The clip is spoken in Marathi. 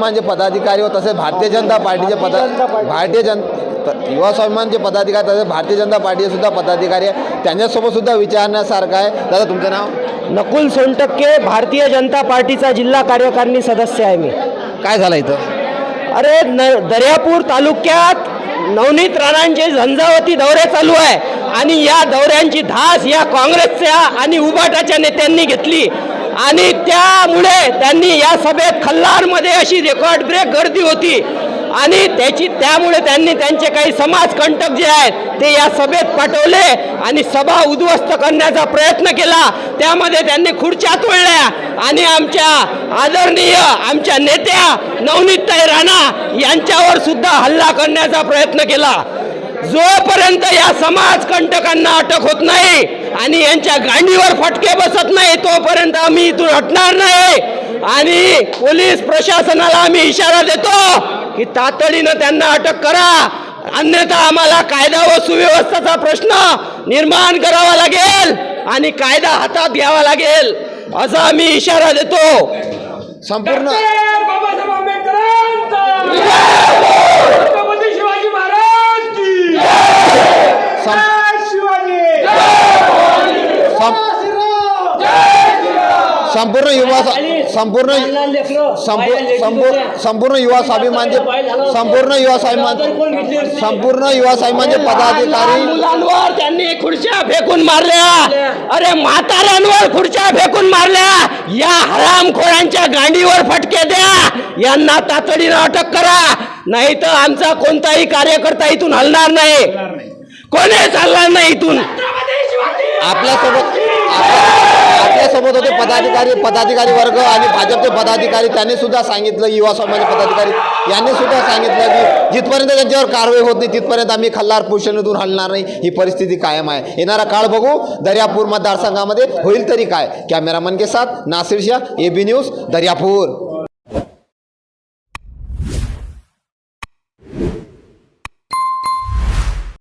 स्वाभिमानचे पदाधिकारी व तसेच भारतीय जनता पार्टीचे पदा भारतीय जन युवा स्वाभिमानचे पदाधिकारी तसेच भारतीय जनता पार्टीचे सुद्धा पदाधिकारी आहे त्यांच्यासोबत सुद्धा विचारण्यासारखं आहे. दादा तुमचं नाव? नकुल सोनटक्के भारतीय जनता पार्टीचा जिल्हा कार्यकारिणी सदस्य आहे मी. काय झालं इथं? अरे न दर्यापूर तालुक्यात नवनीत राणांचे झंझावती दौरे चालू आहे. आणि या दौऱ्यांची धास या काँग्रेसच्या आणि उबाटाच्या नेत्यांनी घेतली. आणि त्यामुळे त्यांनी या सभेत खल्लारमध्ये अशी रेकॉर्ड ब्रेक गर्दी होती. आणि त्याची त्यामुळे त्यांनी त्यांचे काही समाजकंटक जे आहेत ते या सभेत पाठवले आणि सभा उद्ध्वस्त करण्याचा प्रयत्न केला. त्यामध्ये त्यांनी खुर्च्या तोडल्या आणि आमच्या आदरणीय आमच्या नेत्या नवनीतताई राणा यांच्यावर सुद्धा हल्ला करण्याचा प्रयत्न केला. जोपर्यंत या समाजकंटकांना अटक होत नाही आणि यांच्या गांडीवर फटके बसत नाही तोपर्यंत आम्ही इथून हटणार नाही. आणि पोलीस प्रशासनाला आम्ही इशारा देतो की तातडीनं त्यांना अटक करा. अन्यथा आम्हाला कायदा व सुव्यवस्थेचा प्रश्न निर्माण करावा लागेल आणि कायदा हातात घ्यावा लागेल असा आम्ही इशारा देतो. संपूर्ण संपूर्ण युवा संपूर्ण संपू- संपू- संपूर्ण युवा स्वाभिमानचे संपूर्ण युवा स्वाभिमान संपूर्ण युवा स्वाभिमानचे पदाधिकारी मुलांवर त्यांनी खुर्च्या फेकून मारल्या. अरे म्हाताऱ्यांवर खुर्च्या फेकून मारल्या. या हरामखोरांच्या गांडीवर फटके द्या. यांना तातडीनं अटक करा. नाही तर आमचा कोणताही कार्यकर्ता इथून हलणार नाही. कोणीच हलणार नाही इथून. आपल्यासोबत आपल्यासोबत होते पदाधिकारी पदाधिकारी वर्ग आणि भाजपचे पदाधिकारी. त्यांनी सुद्धा सांगितलं युवा समाजाचे पदाधिकारी. यांनी सुद्धा सांगितलं की जिथपर्यंत त्यांच्यावर कारवाई होत नाही तिथपर्यंत आम्ही खल्लार पोषणेतून हलणार नाही. ही परिस्थिती कायम आहे. येणारा काळ बघू. दर्यापूर मतदारसंघामध्ये होईल तरी काय? कॅमेरामन के साथ Nasir Shah A B news Daryapur.